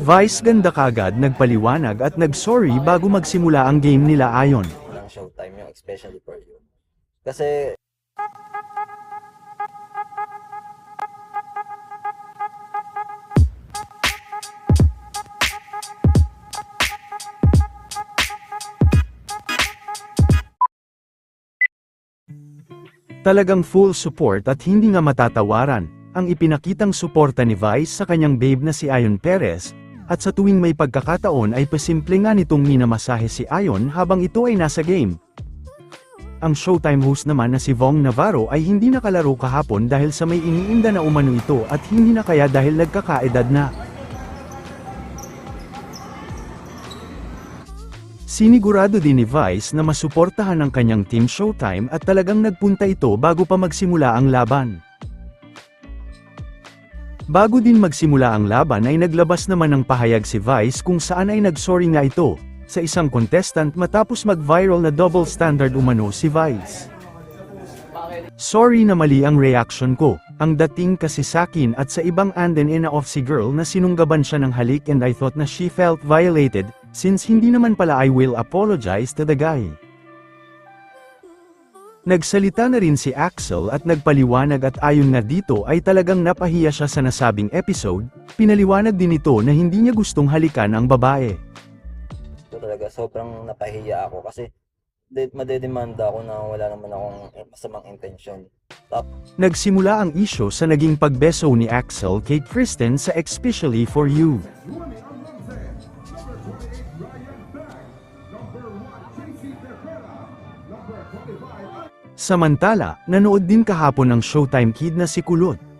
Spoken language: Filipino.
Vice ganda kagad nagpaliwanag at nagsorry bago magsimula ang game nila ayon. ng showtime yung especially for you. Kasi Talagang full support at hindi nga matatawaran, ang ipinakitang suporta ni Vice sa kanyang babe na si Ayon Perez, at sa tuwing may pagkakataon ay pasimple nga nitong minamasahe si Ayon habang ito ay nasa game. Ang Showtime host naman na si Vong Navarro ay hindi nakalaro kahapon dahil sa may iniinda na umano ito at hindi na kaya dahil nagkakaedad na. Sinigurado din ni Vice na masuportahan ang kanyang team Showtime at talagang nagpunta ito bago pa magsimula ang laban. Bago din magsimula ang laban ay naglabas naman ng pahayag si Vice kung saan ay nagsorry nga ito, sa isang contestant matapos mag-viral na double standard umano si Vice. Sorry na mali ang reaction ko, ang dating kasi sakin at sa ibang anden in off si girl na sinunggaban siya ng halik and I thought na she felt violated, since hindi naman pala I will apologize to the guy. Nagsalita na rin si Axel at nagpaliwanag at ayon nga dito ay talagang napahiya siya sa nasabing episode, pinaliwanag din ito na hindi niya gustong halikan ang babae. ito talaga sobrang napahiya ako kasi de- madedemanda ako na wala naman akong masamang intensyon. Tap, Nagsimula ang isyo sa naging pagbeso ni Axel kay Kristen sa Especially For You. Samantala, nanood din kahapon ng Showtime Kid na si Kulot.